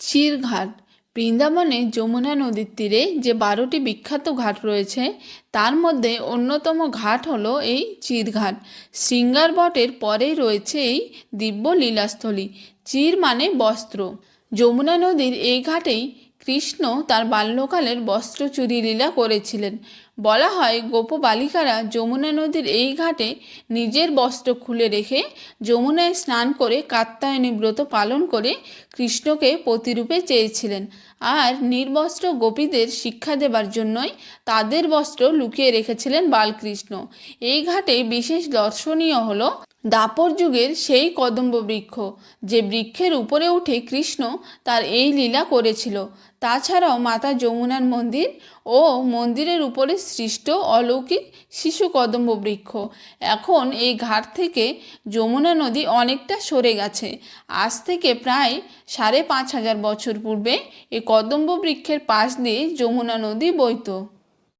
চিরঘাট। বৃন্দাবনে যমুনা নদীর তীরে যে বারোটি বিখ্যাত ঘাট রয়েছে, তার মধ্যে অন্যতম ঘাট হলো এই চিরঘাট। শৃঙ্গার বটের পরেই রয়েছে এই দিব্য লীলাস্থলী চির মানে বস্ত্র। যমুনা নদীর এই ঘাটেই কৃষ্ণ তার বাল্যকালের বস্ত্র চুরি লীলা করেছিলেন। বলা হয় গোপ বালিকারা যমুনা নদীর এই ঘাটে নিজের বস্ত্র খুলে রেখে যমুনায় স্নান করে কাত্যায়নী ব্রত পালন করে কৃষ্ণকে প্রতিরূপে চেয়েছিলেন। আর নির্বস্ত্র গোপীদের শিক্ষা দেবার জন্যই তাদের বস্ত্র লুকিয়ে রেখেছিলেন বালকৃষ্ণ। এই ঘাটে বিশেষ দর্শনীয় হলো দাপর যুগের সেই কদম্ব বৃক্ষ যে বৃক্ষের উপরে উঠে কৃষ্ণ তার এই লীলা করেছিল। তাছাড়াও মাতা যমুনার মন্দির ও মন্দিরের উপরে সৃষ্ট অলৌকিক শিশু কদম্ব বৃক্ষ এখন এই ঘাট থেকে যমুনা নদী অনেকটা সরে গেছে। আজ থেকে প্রায় সাড়ে পাঁচ হাজার বছর পূর্বে এই কদম্ব বৃক্ষের পাশ দিয়ে যমুনা নদী বইতো।